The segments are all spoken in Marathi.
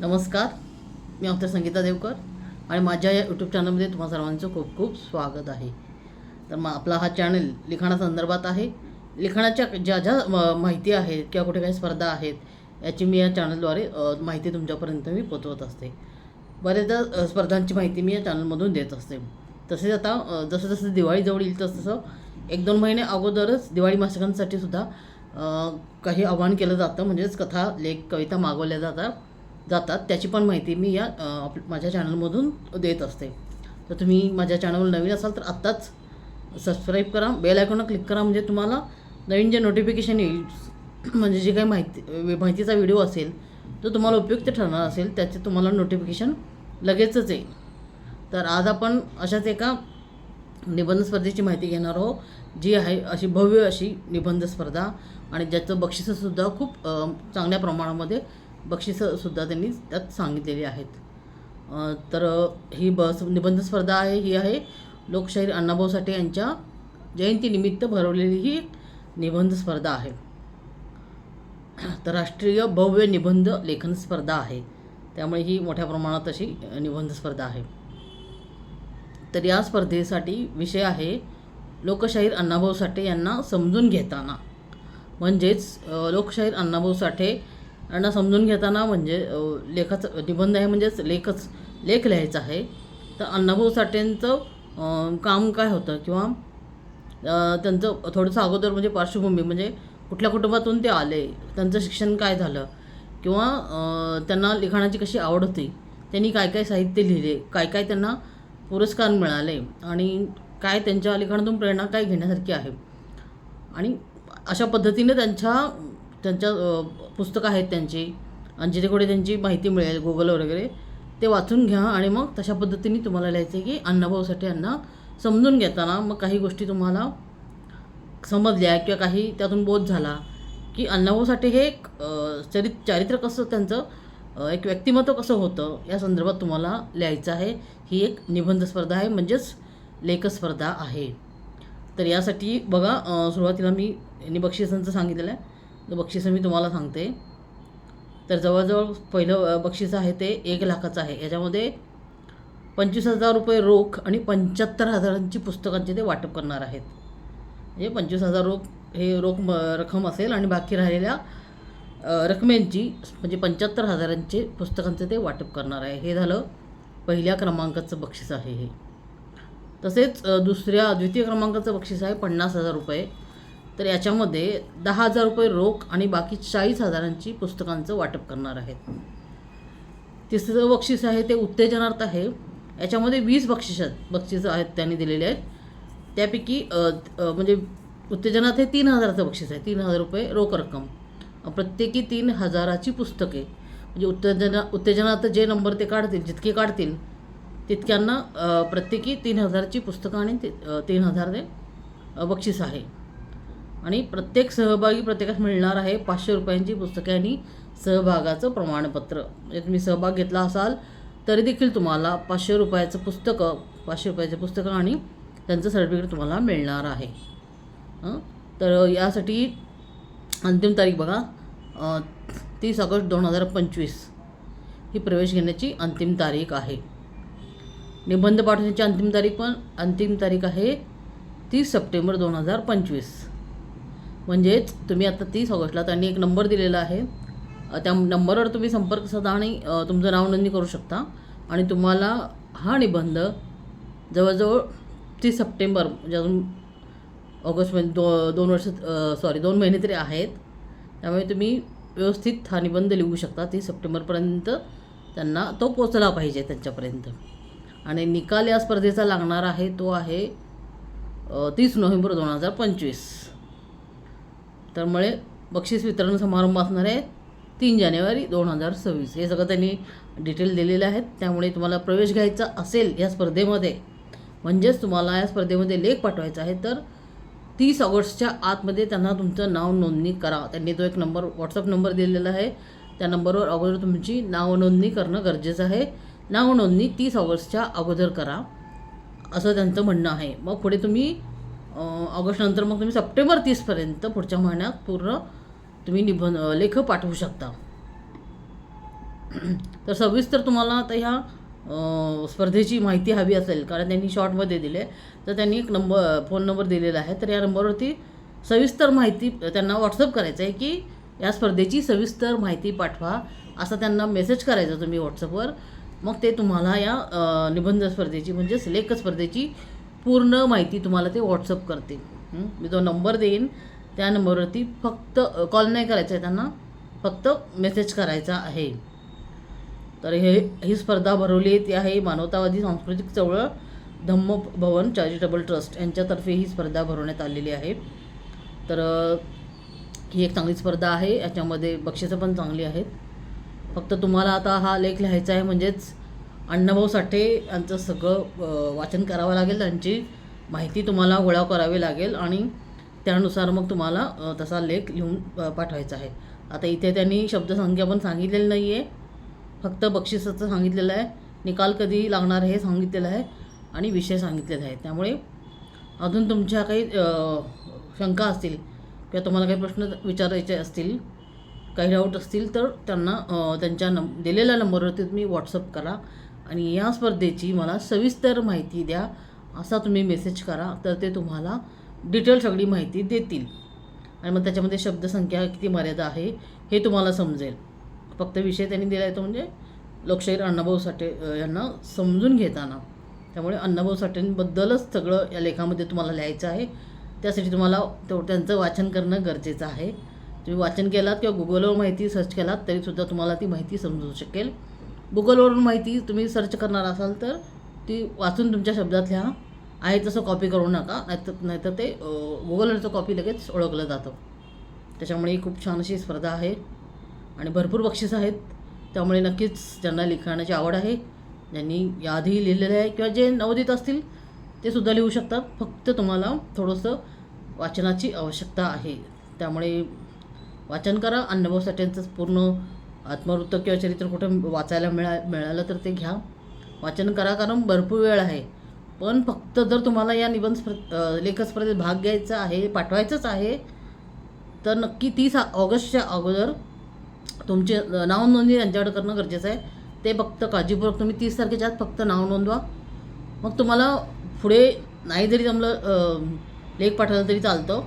नमस्कार मी अवतर संगीता देवकर आणि माझ्या या यूट्यूब चॅनलमध्ये तुम्हा सर्वांचं खूप खूप स्वागत आहे. तर मग आपला हा चॅनल लिखाणासंदर्भात आहे. लिखाणाच्या ज्या ज्या म- माहिती आहेत किंवा कुठे काही स्पर्धा आहेत याची मी या चॅनलद्वारे माहिती तुमच्यापर्यंत मी पोचवत असते. बरेचदा स्पर्धांची माहिती मी या चॅनलमधून देत असते. तसेच आता जसं जसं दिवाळी जवळ येईल तसं तसं एक दोन महिने अगोदरच दिवाळी मासिकांसाठी सुद्धा काही आव्हान केलं जातं. म्हणजेच कथा लेख कविता मागवल्या जातात. जातात. त्याची पण माहिती मी या आप माझ्या चॅनलमधून देत असते. तर तुम्ही माझ्या चॅनलवर नवीन असाल तर आत्ताच सबस्क्राईब करा. बेल आयकॉनवर क्लिक करा. म्हणजे तुम्हाला नवीन जे नोटिफिकेशन येईल म्हणजे जे काही माहिती माहितीचा व्हिडिओ असेल तो तुम्हाला उपयुक्त ठरणार असेल त्याचे तुम्हाला नोटिफिकेशन लगेचच येईल. तर आज आपण अशाच एका निबंध स्पर्धेची माहिती घेणार आहोत जी आहे अशी भव्य अशी निबंध स्पर्धा. आणि ज्याचं बक्षिसंसुद्धा खूप चांगल्या प्रमाणामध्ये बक्षिसंसुद्धा त्यांनी त्यात सांगितलेली आहेत. तर ही बस निबंध स्पर्धा आहे ही आहे लोकशाहीर अण्णाभाऊ साठे यांच्या जयंतीनिमित्त भरवलेली ही निबंध स्पर्धा आहे. तर राष्ट्रीय भव्य निबंध लेखन स्पर्धा आहे. त्यामुळे ही मोठ्या प्रमाणात अशी निबंध स्पर्धा आहे. तर या स्पर्धेसाठी विषय आहे लोकशाहीर अण्णाभाऊ साठे यांना समजून घेताना. म्हणजेच लोकशाहीर अण्णाभाऊ साठे यांना समजून घेताना म्हणजे लेखाचं निबंध आहे म्हणजेच लेखच लेख लिहायचा आहे. तर अण्णाभाऊ साठेंचं काम काय होतं किंवा त्यांचं थोडंसं अगोदर म्हणजे पार्श्वभूमी म्हणजे कुठल्या कुटुंबातून ते आले त्यांचं शिक्षण काय झालं किंवा त्यांना लिखाणाची कशी आवड होती त्यांनी काय काय साहित्य लिहिले काय काय त्यांना पुरस्कार मिळाले आणि काय त्यांच्या लिखाणातून प्रेरणा काय घेण्यासारखी आहे. आणि अशा पद्धतीने त्यांच्या त्यांच्या पुस्तकं आहेत त्यांची. आणि जिथे कुठे त्यांची माहिती मिळेल गुगल वगैरे ते वाचून घ्या आणि मग तशा पद्धतीने तुम्हाला लिहायचं आहे की अण्णाभाऊसाठी अण्णा समजून घेताना मग काही गोष्टी तुम्हाला समजल्या किंवा काही त्यातून बोध झाला की अण्णाभाऊसाठी हे एक चरित चारित्र्य कसं त्यांचं एक व्यक्तिमत्व कसं होतं या संदर्भात तुम्हाला लिहायचं आहे. ही एक निबंध स्पर्धा आहे म्हणजेच लेखस्पर्धा आहे. तर यासाठी बघा सुरुवातीला मी यांनी बक्षिसांचं सांगितलेलं आहे. बक्षिसं मी तुम्हाला सांगते. तर जवळजवळ पहिलं बक्षीस आहे ते एक लाखाचं आहे. याच्यामध्ये पंचवीस हजार रुपये रोख आणि पंच्याहत्तर हजारांची पुस्तकांचे ते वाटप करणार आहेत. म्हणजे पंचवीस हजार रोख हे रोख म रक्कम असेल आणि बाकी राहिलेल्या रकमेंची म्हणजे पंच्याहत्तर हजारांचे पुस्तकांचे ते वाटप करणार आहे. हे झालं पहिल्या क्रमांकाचं बक्षीस आहे हे. तसेच दुसऱ्या द्वितीय क्रमांकाचं बक्षीस आहे पन्नास हजार रुपये. तर याच्यामध्ये दहा हजार रुपये रोख आणि बाकी चाळीस हजारांची पुस्तकांचं वाटप करणार आहेत. तिसरं बक्षीस आहे ते उत्तेजनार्थ आहे. याच्यामध्ये वीस बक्षिस बक्षिसं आहेत त्यांनी दिलेले आहेत. त्यापैकी म्हणजे उत्तेजनात हे तीन हजाराचं बक्षीस आहे तीन हजार रुपये रोख रक्कम. प्रत्येकी तीन हजाराची पुस्तके. म्हणजे उत्तेजना उत्तेजनात जे नंबर ते काढतील जितके काढतील तितक्यांना प्रत्येकी तीन हजारची पुस्तकं आणि ते तीन हजार ते बक्षीस आहे. आणि प्रत्येक सहभागी प्रत्येकास मिळणार आहे पाचशे रुपयांची पुस्तके आणि सहभागाचं प्रमाणपत्र. म्हणजे तुम्ही सहभाग घेतला असाल तरी देखील तुम्हाला पाचशे रुपयाचं पुस्तकं पाचशे रुपयाचं पुस्तकं आणि त्यांचं सर्टिफिकेट तुम्हाला मिळणार आहे. हं? तर यासाठी अंतिम तारीख बघा तीस ऑगस्ट दोन हजार पंचवीस. ही प्रवेश घेण्याची अंतिम तारीख आहे. निबंध पाठवण्याची अंतिम तारीख पण अंतिम तारीख आहे तीस सप्टेंबर दोन हजार पंचवीस. म्हणजेच तुम्ही आता तीस ऑगस्टला त्यांनी एक नंबर दिलेला आहे. त्या नंबरवर तुम्ही संपर्क साधा आणि तुमचं नाव नोंदणी करू शकता. आणि तुम्हाला हा निबंध जवळजवळ तीस सप्टेंबर म्हणजे अजून ऑगस्टमध्ये दो दोन वर्ष सॉरी दोन महिने तरी आहेत. त्यामुळे तुम्ही व्यवस्थित हा निबंध लिहू शकता. तीस सप्टेंबरपर्यंत त्यांना तो पोचला पाहिजे त्यांच्यापर्यंत. आणि निकाल या स्पर्धेचा लागणार आहे तो आहे तीस नोव्हेंबर दोन हजार पंचवीस. त्यामुळे बक्षीस वितरण समारंभ असणार आहे तीन जानेवारी दोन हजार सव्वीस. हे सगळं त्यांनी डिटेल दिलेले आहेत. त्यामुळे तुम्हाला प्रवेश घ्यायचा असेल या स्पर्धेमध्ये म्हणजेच तुम्हाला या स्पर्धेमध्ये लेख पाठवायचा आहे तर तीस ऑगस्टच्या आतमध्ये त्यांना तुमचं नाव नोंदणी करा. त्यांनी तो एक नंबर व्हॉट्सअप नंबर दिलेला आहे. त्या नंबरवर अगोदर तुमची नाव नोंदणी करणं गरजेचं आहे. नाव नोंदणी तीस ऑगस्टच्या अगोदर करा असं त्यांचं म्हणणं आहे. मग पुढे तुम्ही ऑगस्टनंतर मग तुम्ही सप्टेंबर तीसपर्यंत पुढच्या महिन्यात पूर्ण तुम्ही निबंध लेख पाठवू शकता. तर सविस्तर तुम्हाला आता ह्या स्पर्धेची माहिती हवी असेल कारण त्यांनी शॉर्टमध्ये दिले. तर त्यांनी एक नंबर फोन नंबर दिलेला आहे. तर या नंबरवरती सविस्तर माहिती त्यांना व्हॉट्सअप करायचं आहे की या स्पर्धेची सविस्तर माहिती पाठवा असं त्यांना मेसेज करायचा तुम्ही व्हॉट्सअपवर मग ते तुम्हाला या निबंध स्पर्धेची म्हणजेच लेख स्पर्धेची पूर्ण माहिती तुम्हाला ते व्हॉट्सअप करतील. मी जो नंबर देईन. त्या नंबरवरती फक्त कॉल नाही करायचा आहे त्यांना. फक्त मेसेज करायचा आहे. तर हे ही स्पर्धा भरवली ती आहे मानवतावादी सांस्कृतिक चळवळ धम्म भवन चॅरिटेबल ट्रस्ट यांच्यातर्फे ही स्पर्धा भरवण्यात आलेली आहे. तर ही एक चांगली स्पर्धा आहे. याच्यामध्ये बक्षिसं पण चांगली आहेत. फक्त तुम्हाला आता हा लेख लिहायचा आहे म्हणजेच अण्णाभाऊ साठे यांचं सगळं वाचन करावं लागेल त्यांची माहिती तुम्हाला गोळा करावी लागेल आणि त्यानुसार मग तुम्हाला तसा लेख लिहून पाठवायचा आहे. आता इथे त्यांनी शब्दसंख्या पण सांगितलेली नाही आहे फक्त बक्षिसाचं सांगितलेलं आहे. निकाल कधी लागणार हे सांगितलेलं आहे आणि विषय सांगितलेला आहे त्यामुळे अजून तुमच्या काही शंका असतील किंवा तुम्हाला काही प्रश्न विचारायचे असतील काही डाऊट असतील तर त्यांना त्यांच्या नम दिलेल्या नंबरवरती तुम्ही व्हॉट्सअप करा. आणि या स्पर्धेची मला सविस्तर माहिती द्या असा तुम्ही मेसेज करा तर ते तुम्हाला डिटेल सगळी माहिती देतील. आणि मग त्याच्यामध्ये शब्दसंख्या किती मर्यादा आहे हे तुम्हाला समजेल. फक्त विषय त्यांनी दिला आहे तो म्हणजे लोकशाहीर अण्णाभाऊ साठे यांना समजून घेताना. त्यामुळे अण्णाभाऊ साठेंबद्दलच सगळं या लेखामध्ये तुम्हाला लिहायचं आहे. त्यासाठी तुम्हाला तो त्यांचं वाचन करणं गरजेचं आहे. तुम्ही वाचन केलात किंवा गुगलवर माहिती सर्च केलात तरीसुद्धा तुम्हाला ती माहिती समजू शकेल. गुगलवरून माहिती तुम्ही सर्च करणार असाल तर ती वाचून तुमच्या शब्दात लिहा आहे तसं कॉपी करू नका नाहीतर नाहीतर ते गुगलवरचं कॉपी लगेच ओळखलं जातं. त्याच्यामुळे ही खूप छान अशी स्पर्धा आहे आणि भरपूर बक्षीस आहेत. त्यामुळे नक्कीच ज्यांना लिखाणाची आवड आहे ज्यांनी याआधी लिहिलेलं आहे किंवा जे नवोदित असतील ते सुद्धा लिहू शकतात. फक्त तुम्हाला थोडंसं वाचनाची आवश्यकता आहे. त्यामुळे वाचन करा अण्णाभाऊ साठेंचं पूर्ण आत्मवृत्त किंवा चरित्र कुठं वाचायला मिळा मिळालं तर ते घ्या. वाचन करा कारण भरपूर वेळ आहे. पण फक्त जर तुम्हाला या निबंध स्पर्ध अ, लेख स्पर्धेत भाग घ्यायचा आहे पाठवायचंच आहे तर नक्की तीस ऑगस्टच्या अगोदर तुमचे नाव नोंदणी त्यांच्याकडे करणं गरजेचं आहे. ते फक्त काळजीपूर्वक तुम्ही तीस तारखेच्या आत फक्त नाव नोंदवा. मग तुम्हाला पुढे नाही जरी जमलं लेख पाठवलं तरी चालतं.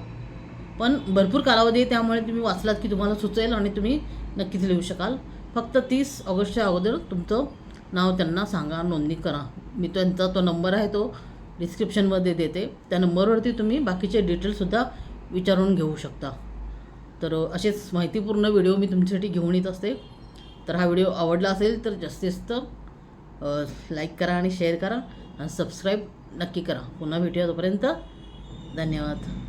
पण भरपूर कालावधी आहे त्यामुळे तुम्ही वाचलात की तुम्हाला सुचेल आणि तुम्ही नक्कीच लिहू शकाल. फक्त तीस ऑगस्टच्या अगोदर तुमचं नाव त्यांना सांगा नोंदणी करा. मी त्यांचा तो नंबर आहे तो डिस्क्रिप्शनमध्ये देते. त्या नंबरवरती तुम्ही बाकीचे डिटेल्ससुद्धा विचारून घेऊ शकता. तर असेच माहितीपूर्ण व्हिडिओ मी तुमच्यासाठी घेऊन येत असते. तर हा व्हिडिओ आवडला असेल तर जास्तीत जास्त लाईक करा आणि शेअर करा. आणि सबस्क्राईब नक्की करा. पुन्हा भेटूया तोपर्यंत. धन्यवाद.